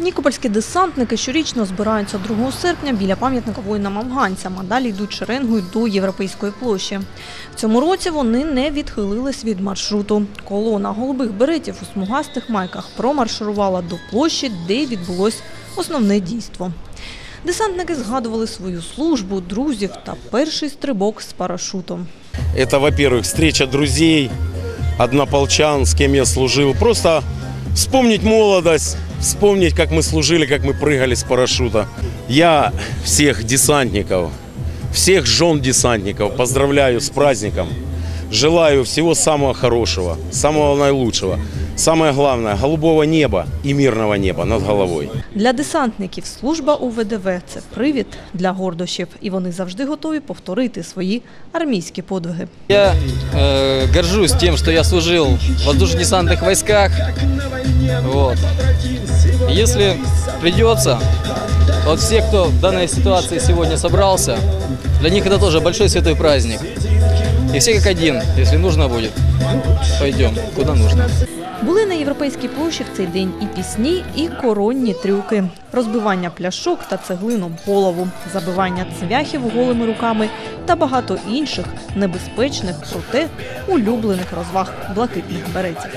Нікопольські десантники щорічно збираються 2 серпня біля пам'ятника воїнам-афганцям, а далі йдуть шеренгою до Європейської площі. В цьому році вони не відхилились від маршруту. Колона голубих беретів у смугастих майках промарширувала до площі, де відбулось основне дійство. Десантники згадували свою службу, друзів та перший стрибок з парашутом. Это, во-первых, встреча друзей, однополчан, с кем я служил. Просто вспомнить молодость, вспомнить, как мы служили, как мы прыгали с парашюта. Я всех десантников, всех жен десантников поздравляю с праздником. Желаю всего самого хорошего, самого наилучшего. Самое главное – голубого неба и мирного неба над головой. Для десантників служба у ВДВ – це привід для гордощів, і вони завжди готові повторити свої армійські подвиги. Я э, горжусь тем, что я служил в воздушно-десантных войсках. Вот. Если придется, вот все, кто в данной ситуации сегодня собрался, для них это тоже большой святой праздник. И все как один, если нужно будет, пойдем, куда нужно. Були на європейській площі в цей день і пісні, і коронні трюки, розбивання пляшок та цеглину голову, забивання цвяхів голими руками та багато інших небезпечних, проте улюблених розваг блакитних беретів.